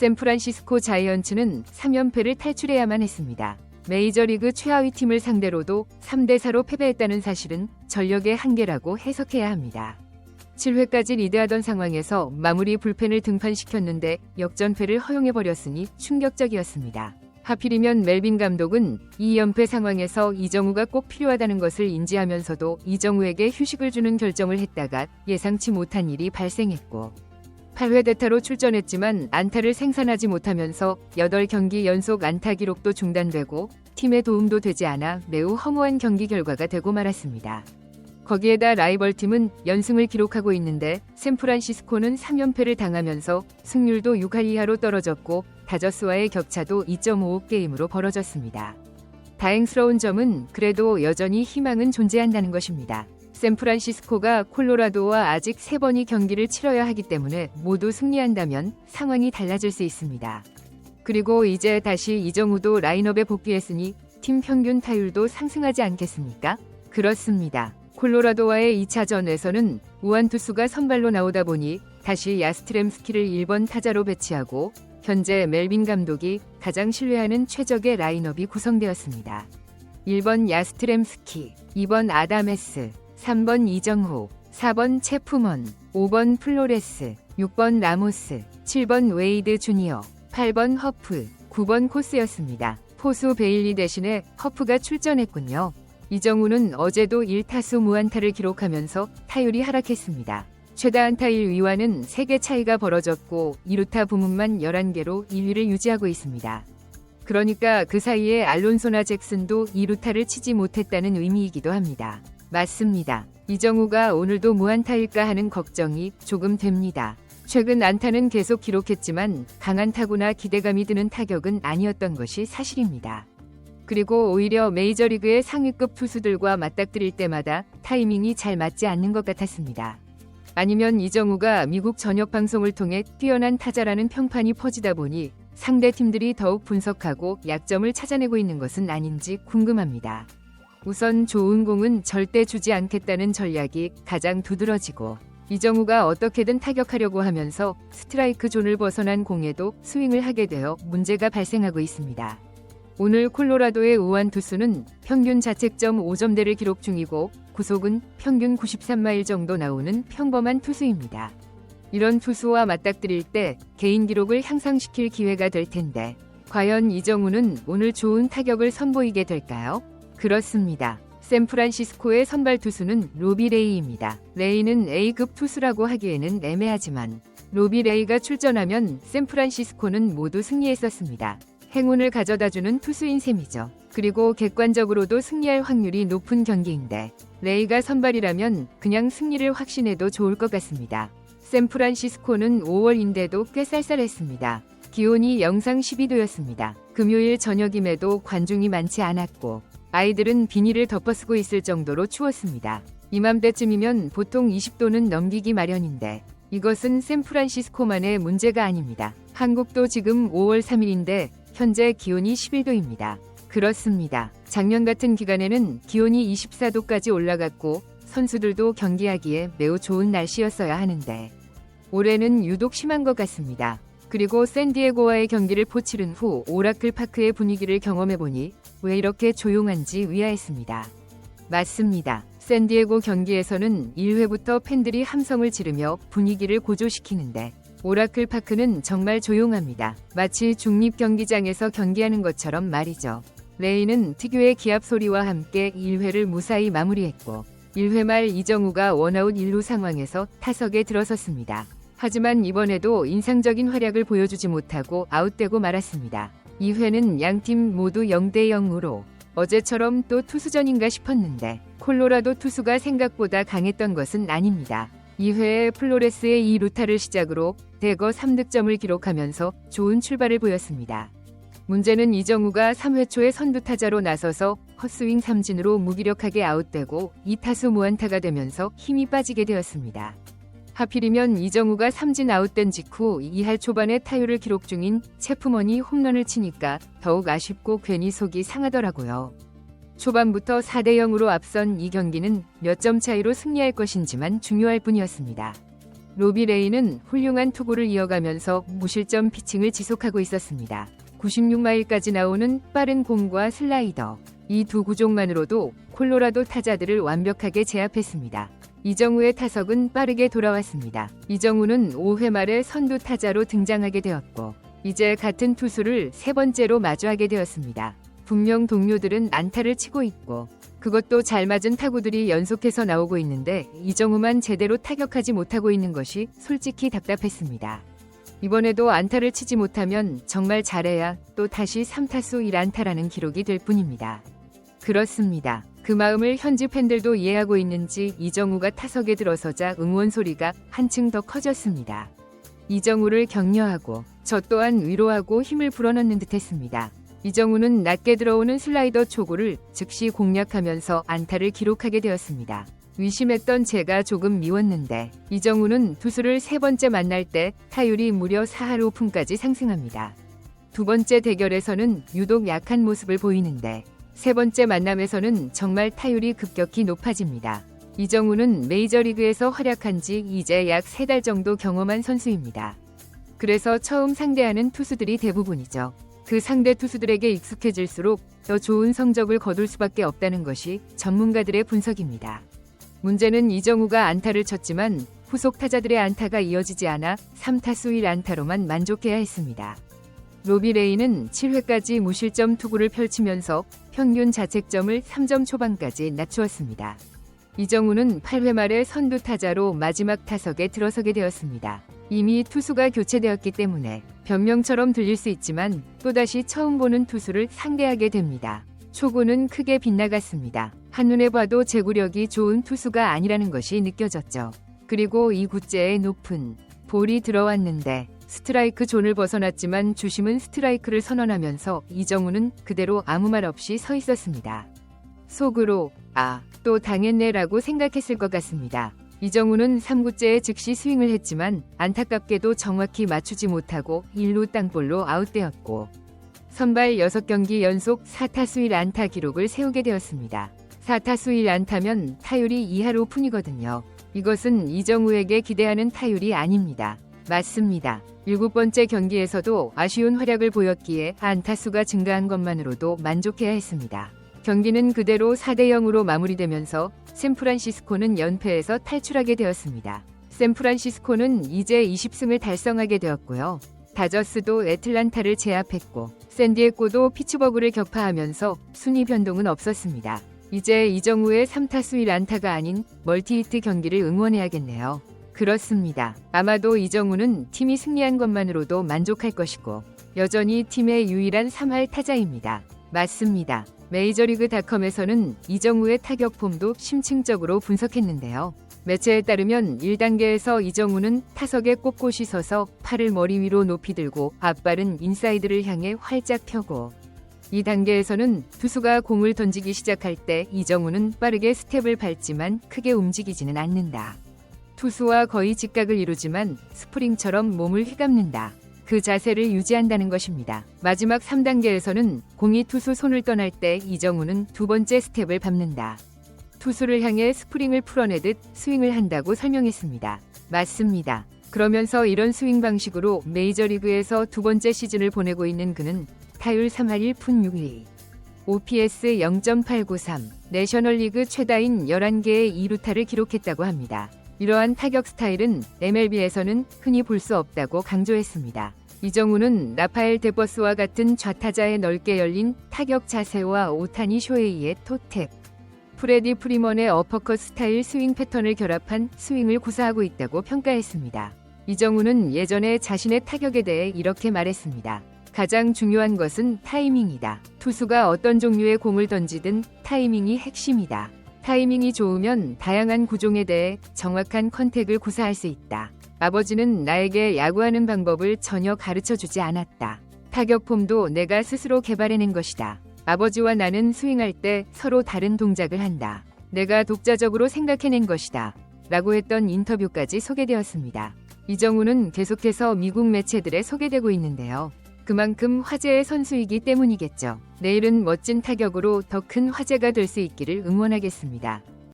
샌프란시스코 자이언츠는 3연패를 탈출해야만 했습니다. 메이저리그 최하위 팀을 상대로도 3대4로 패배했다는 사실은 전력의 한계라고 해석해야 합니다. 7회까지 리드하던 상황에서 마무리 불펜을 등판시켰는데 역전패를 허용해버렸으니 충격적이었습니다. 하필이면 멜빈 감독은 이 연패 상황에서 이정우가 꼭 필요하다는 것을 인지하면서도 이정우에게 휴식을 주는 결정을 했다가 예상치 못한 일이 발생했고 8회 대타로 출전했지만 안타를 생산하지 못하면서 8경기 연속 안타 기록도 중단되고 팀에 도움도 되지 않아 매우 허무한 경기 결과가 되고 말았습니다. 거기에다 라이벌 팀은 연승을 기록하고 있는데 샌프란시스코는 3연패를 당하면서 승률도 6할 이하로 떨어졌고 다저스와의 격차도 2.55게임으로 벌어졌습니다. 다행스러운 점은 그래도 여전히 희망은 존재한다는 것입니다. 샌프란시스코가 콜로라도와 아직 3번이 경기를 치러야 하기 때문에 모두 승리한다면 상황이 달라질 수 있습니다. 그리고 이제 다시 이정우도 라인업에 복귀했으니 팀 평균 타율도 상승하지 않겠습니까? 그렇습니다. 콜로라도와의 2차전에서는 우한 투수가 선발로 나오다 보니 다시 야스트렘스키를 1번 타자로 배치하고 현재 멜빈 감독이 가장 신뢰하는 최적의 라인업이 구성되었습니다. 1번 야스트렘스키, 2번 아다메스, 3번 이정호, 4번 체프먼, 5번 플로레스, 6번 라모스, 7번 웨이드 주니어, 8번 허프, 9번 코스였습니다. 포수 베일리 대신에 허프가 출전했군요. 이정우는 어제도 1타수 무안타를 기록하면서 타율이 하락했습니다. 최다 안타일 위와는 3개 차이가 벌어졌고 2루타 부문만 11개로 1위를 유지하고 있습니다. 그러니까 그 사이에 알론소나 잭슨도 2루타를 치지 못했다는 의미이기도 합니다. 맞습니다. 이정우가 오늘도 무안타일까 하는 걱정이 조금 됩니다. 최근 안타는 계속 기록했지만 강한 타구나 기대감이 드는 타격은 아니었던 것이 사실입니다. 그리고 오히려 메이저리그의 상위급 투수들과 맞닥뜨릴 때마다 타이밍이 잘 맞지 않는 것 같았습니다. 아니면 이정우가 미국 전역 방송을 통해 뛰어난 타자라는 평판이 퍼지다 보니 상대 팀들이 더욱 분석하고 약점을 찾아내고 있는 것은 아닌지 궁금합니다. 우선 좋은 공은 절대 주지 않겠다는 전략이 가장 두드러지고 이정우가 어떻게든 타격하려고 하면서 스트라이크 존을 벗어난 공에도 스윙을 하게 되어 문제가 발생하고 있습니다. 오늘 콜로라도의 우한 투수는 평균 자책점 5점대를 기록 중이고 구속은 평균 93마일 정도 나오는 평범한 투수입니다. 이런 투수와 맞닥뜨릴 때 개인 기록을 향상시킬 기회가 될 텐데 과연 이정우는 오늘 좋은 타격을 선보이게 될까요? 그렇습니다. 샌프란시스코의 선발 투수는 로비 레이입니다. 레이는 A급 투수라고 하기에는 애매하지만 로비 레이가 출전하면 샌프란시스코는 모두 승리했었습니다. 행운을 가져다주는 투수인 셈이죠. 그리고 객관적으로도 승리할 확률이 높은 경기인데 레이가 선발이라면 그냥 승리를 확신해도 좋을 것 같습니다. 샌프란시스코는 5월인데도 꽤 쌀쌀했습니다. 기온이 영상 12도였습니다. 금요일 저녁임에도 관중이 많지 않았고 아이들은 비닐을 덮어쓰고 있을 정도로 추웠습니다. 이맘때쯤이면 보통 20도는 넘기기 마련인데 이것은 샌프란시스코만의 문제가 아닙니다. 한국도 지금 5월 3일인데 현재 기온이 11도입니다. 그렇습니다. 작년 같은 기간에는 기온이 24도까지 올라갔고 선수들도 경기하기에 매우 좋은 날씨였어야 하는데 올해는 유독 심한 것 같습니다. 그리고 샌디에고와의 경기를 포치른 후 오라클 파크의 분위기를 경험해보니 왜 이렇게 조용한지 의아했습니다. 맞습니다. 샌디에고 경기에서는 1회부터 팬들이 함성을 지르며 분위기를 고조시키는데 오라클 파크는 정말 조용합니다. 마치 중립 경기장에서 경기하는 것처럼 말이죠. 레이는 특유의 기합 소리와 함께 1회를 무사히 마무리했고 1회 말 이정우가 원아웃 1루 상황에서 타석에 들어섰습니다. 하지만 이번에도 인상적인 활약을 보여주지 못하고 아웃되고 말았습니다. 2회는 양팀 모두 0대 0으로 어제처럼 또 투수전인가 싶었는데 콜로라도 투수가 생각보다 강했던 것은 아닙니다. 2회에 플로레스의 2루타를 시작으로 대거 3득점을 기록하면서 좋은 출발을 보였습니다. 문제는 이정우가 3회 초에 선두타자로 나서서 헛스윙 삼진으로 무기력하게 아웃되고 2타수 무안타가 되면서 힘이 빠지게 되었습니다. 하필이면 이정우가 삼진 아웃된 직후 2할 초반에 타율을 기록 중인 체프먼이 홈런을 치니까 더욱 아쉽고 괜히 속이 상하더라고요. 초반부터 4대 0으로 앞선 이 경기는 몇 점 차이로 승리할 것인지만 중요할 뿐이었습니다. 로비 레이는 훌륭한 투구를 이어가면서 무실점 피칭을 지속하고 있었습니다. 96마일까지 나오는 빠른 공과 슬라이더. 이 두 구종만으로도 콜로라도 타자들을 완벽하게 제압했습니다. 이정우의 타석은 빠르게 돌아왔습니다. 이정우는 5회 말에 선두 타자로 등장하게 되었고 이제 같은 투수를 세 번째로 마주하게 되었습니다. 분명 동료들은 안타를 치고 있고 그것도 잘 맞은 타구들이 연속해서 나오고 있는데 이정우만 제대로 타격하지 못하고 있는 것이 솔직히 답답했습니다. 이번에도 안타를 치지 못하면 정말 잘해야 또 다시 3타수 1안타라는 기록이 될 뿐입니다. 그렇습니다. 그 마음을 현지 팬들도 이해하고 있는지 이정우가 타석에 들어서자 응원 소리가 한층 더 커졌습니다. 이정우를 격려하고 저 또한 위로하고 힘을 불어넣는 듯했습니다. 이정우는 낮게 들어오는 슬라이더 초구를 즉시 공략하면서 안타를 기록하게 되었습니다. 위심했던 제가 조금 미웠는데 이정우는 투수를 세 번째 만날 때 타율이 무려 4할 5푼까지 상승합니다. 두 번째 대결에서는 유독 약한 모습을 보이는데 세 번째 만남에서는 정말 타율이 급격히 높아집니다. 이정우는 메이저리그에서 활약한 지 이제 약 세 달 정도 경험한 선수입니다. 그래서 처음 상대하는 투수들이 대부분이죠. 그 상대 투수들에게 익숙해질수록 더 좋은 성적을 거둘 수밖에 없다는 것이 전문가들의 분석입니다. 문제는 이정우가 안타를 쳤지만 후속 타자들의 안타가 이어지지 않아 3타수 1안타로만 만족해야 했습니다. 로비 레이는 7회까지 무실점 투구를 펼치면서 평균 자책점을 3점 초반까지 낮추었습니다. 이정우는 8회 말에 선두 타자로 마지막 타석에 들어서게 되었습니다. 이미 투수가 교체되었기 때문에 변명처럼 들릴 수 있지만 또다시 처음 보는 투수를 상대하게 됩니다. 초구는 크게 빗나갔습니다. 한눈에 봐도 제구력이 좋은 투수가 아니라는 것이 느껴졌죠. 그리고 이 구째의 높은 볼이 들어왔는데 스트라이크 존을 벗어났지만 주심은 스트라이크를 선언하면서 이정우는 그대로 아무 말 없이 서 있었습니다. 속으로 아, 또 당했네라고 생각했을 것 같습니다. 이정우는 3구째에 즉시 스윙을 했지만 안타깝게도 정확히 맞추지 못하고 1루 땅볼로 아웃되었고 선발 6경기 연속 4타수 1안타 기록을 세우게 되었습니다. 4타수 1안타면 타율이 2할 5푼이거든요. 이것은 이정우에게 기대하는 타율이 아닙니다. 맞습니다. 7번째 경기에서도 아쉬운 활약을 보였기에 안타수가 증가한 것만으로도 만족해야 했습니다. 경기는 그대로 4대 0으로 마무리되면서 샌프란시스코는 연패에서 탈출하게 되었습니다. 샌프란시스코는 이제 20승을 달성하게 되었고요. 다저스도 애틀란타를 제압했고 샌디에고도 피츠버그를 격파하면서 순위 변동은 없었습니다. 이제 이정우의 3타수 1안타가 아닌 멀티히트 경기를 응원해야겠네요. 그렇습니다. 아마도 이정우는 팀이 승리한 것만으로도 만족할 것이고 여전히 팀의 유일한 3할 타자입니다. 맞습니다. 메이저리그닷컴에서는 이정우의 타격 폼도 심층적으로 분석했는데요. 매체에 따르면 1단계에서 이정우는 타석에 꼿꼿이 서서 팔을 머리 위로 높이 들고 앞발은 인사이드를 향해 활짝 펴고 2단계에서는 투수가 공을 던지기 시작할 때 이정우는 빠르게 스텝을 밟지만 크게 움직이지는 않는다. 투수와 거의 직각을 이루지만 스프링처럼 몸을 휘감는다. 그 자세를 유지한다는 것입니다. 마지막 3단계에서는 공이 투수 손을 떠날 때 이정우는 두 번째 스텝을 밟는다. 투수를 향해 스프링을 풀어내듯 스윙을 한다고 설명했습니다. 맞습니다. 그러면서 이런 스윙 방식으로 메이저리그에서 두 번째 시즌을 보내고 있는 그는 타율 3할 1푼 6리, OPS 0.893, 내셔널리그 최다인 11개의 2루타를 기록했다고 합니다. 이러한 타격 스타일은 MLB에서는 흔히 볼 수 없다고 강조했습니다. 이정우는 라파엘 데버스와 같은 좌타자의 넓게 열린 타격 자세와 오타니 쇼헤이의 토탭, 프레디 프리먼의 어퍼컷 스타일 스윙 패턴을 결합한 스윙을 구사하고 있다고 평가했습니다. 이정우는 예전에 자신의 타격에 대해 이렇게 말했습니다. 가장 중요한 것은 타이밍이다. 투수가 어떤 종류의 공을 던지든 타이밍이 핵심이다. 타이밍이 좋으면 다양한 구종에 대해 정확한 컨택을 구사할 수 있다. 아버지는 나에게 야구하는 방법을 전혀 가르쳐 주지 않았다. 타격 폼도 내가 스스로 개발해낸 것이다. 아버지와 나는 스윙할 때 서로 다른 동작을 한다. 내가 독자적으로 생각해낸 것이다. 라고 했던 인터뷰까지 소개되었습니다. 이정우는 계속해서 미국 매체들에 소개되고 있는데요. 그만큼 화제의 선수이기 때문이겠죠. 내일은 멋진 타격으로 더 큰 화제가 될 수 있기를 응원하겠습니다.